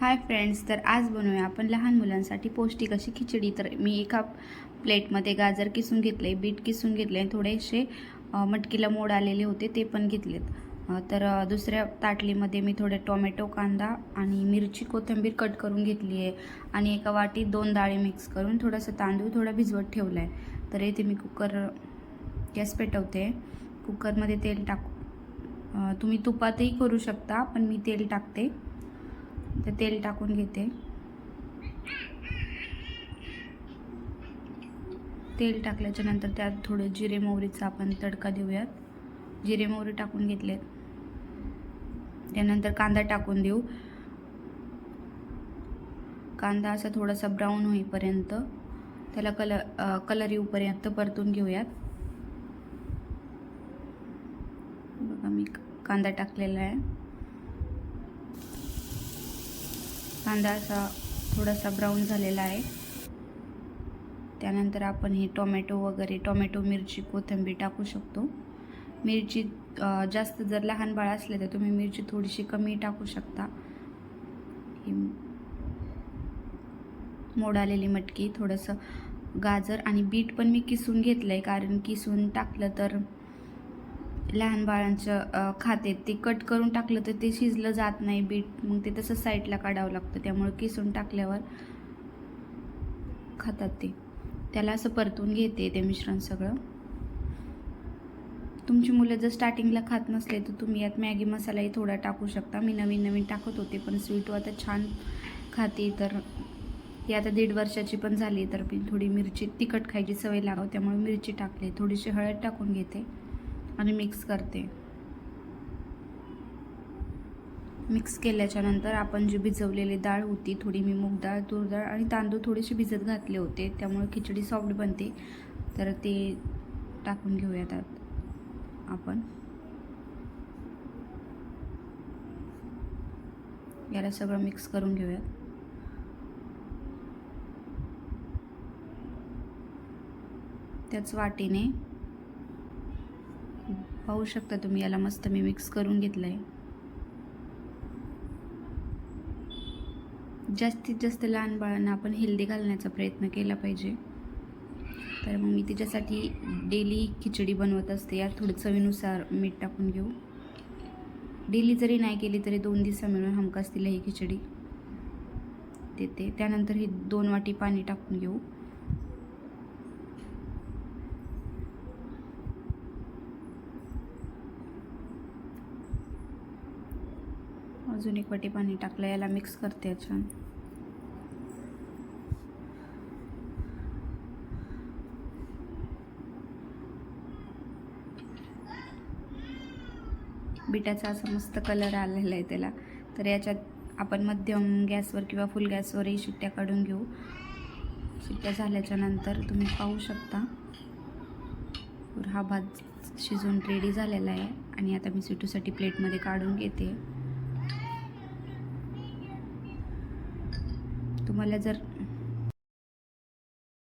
Hi friends तर आज बनवूया आपण लहान मुलांसाठी पौष्टिक अशी खिचडी. तर मी एका प्लेटमध्ये गाजर किसून घेतले बीट किसून घेतले थोडेसे मटकीला मोड आलेले होते ते पण घेतलेत. तर दुसऱ्या ताटलीमध्ये मी थोडे टोमॅटो कांदा आणि मिरची कोथिंबीर कट करून घेतली आहे आणि एका वाटीत दोन डाळी मिक्स करून थोडासा तांदूळ थोडा भिजवत ठेवला आहे तर येथे मी कुकर गॅस पेटवते. कुकरमध्ये तेल टाकू तुम्ही तुपातही करू शकता पण मी तेल टाकते. ते तेल टाकून घेते. तेल टाकल्याच्या नंतर त्यात थोडं जिरे मोहरीचा आपण तडका देऊयात. जिरे मोहरी टाकून घेतलेत. त्यानंतर कांदा टाकून देऊ. कांदा असा थोडासा ब्राऊन होईपर्यंत त्याला कलर कलर येऊपर्यंत परतून घेऊयात. बघा मी कांदा टाकलेला आहे. कांदा असा थोडासा ब्राऊन झालेला आहे. त्यानंतर आपण हे टोमॅटो वगैरे टोमॅटो मिरची कोथिंबीर टाकू शकतो. मिरची जास्त जर लहान बाळ असले तर तुम्ही मिरची थोडीशी कमी टाकू शकता. ही मोड आलेली मटकी थोडंसं गाजर आणि बीट पण मी किसून घेतलं आहे कारण किसून टाकलं तर लहान बाळांचं खाते ते कट करून टाकलं तर ते शिजलं जात नाही बीट मग ते तसं साईडला काढावं लागतं. त्यामुळे किसून टाकल्यावर खातात ते. त्याला असं परतून घेते ते मिश्रण सगळं. तुमची मुलं जर स्टार्टिंगला खात नसले तर तुम्ही यात मॅगी मसालाही थोडा टाकू शकता. मी नवीन नवीन टाकत होते पण स्वीटू आता छान खाते. तर ती आता दीड वर्षाची पण झाली तर मी थोडी मिरची तिखट खायची सवय लागव त्यामुळे मिरची टाकली. थोडीशी हळद टाकून घेते. आणि मिक्स करते. मिक्स केल्याच्यानंतर आपण जी भिजवलेली डाळ होती थोडी मी मूग डाळ तूर डाळ आणि तांदूळ थोडेसे भिजत घातले होते. त्यामुळे खिचडी सॉफ्ट बनते. तर ते टाकून घेऊयात आपण. याला सगळं मिक्स करून घेऊयात. त्याच वाटीने पाहू शकता तुम्ही याला मस्त मी मिक्स करून घेतलं आहे जास्तीत जास्त लहान बाळांना आपण हेल्दी घालण्याचा प्रयत्न केला पाहिजे. तर मग मी तिच्यासाठी डेली खिचडी बनवत असते. यात थोडं चवीनुसार मीठ टाकून घेऊ. डेली जरी नाही केली तरी दोन दिवसा मिळून हमखास तिला ही खिचडी देते. त्यानंतर ही दोन वाटी पाणी टाकून घेऊ. अजून एक वाटी पाणी टाकलं याला मिक्स करते छान बिटाचा असा मस्त कलर आलेला आहे त्याला. तर याच्यात आपण मध्यम गॅसवर किंवा फुल गॅसवरही शिट्ट्या काढून घेऊ. शिट्ट्या झाल्याच्यानंतर तुम्ही पाहू शकता. हा भात शिजून रेडी झालेला आहे. आणि आता मी सिटूसाठी प्लेटमध्ये काढून घेते. तुम्हाला जर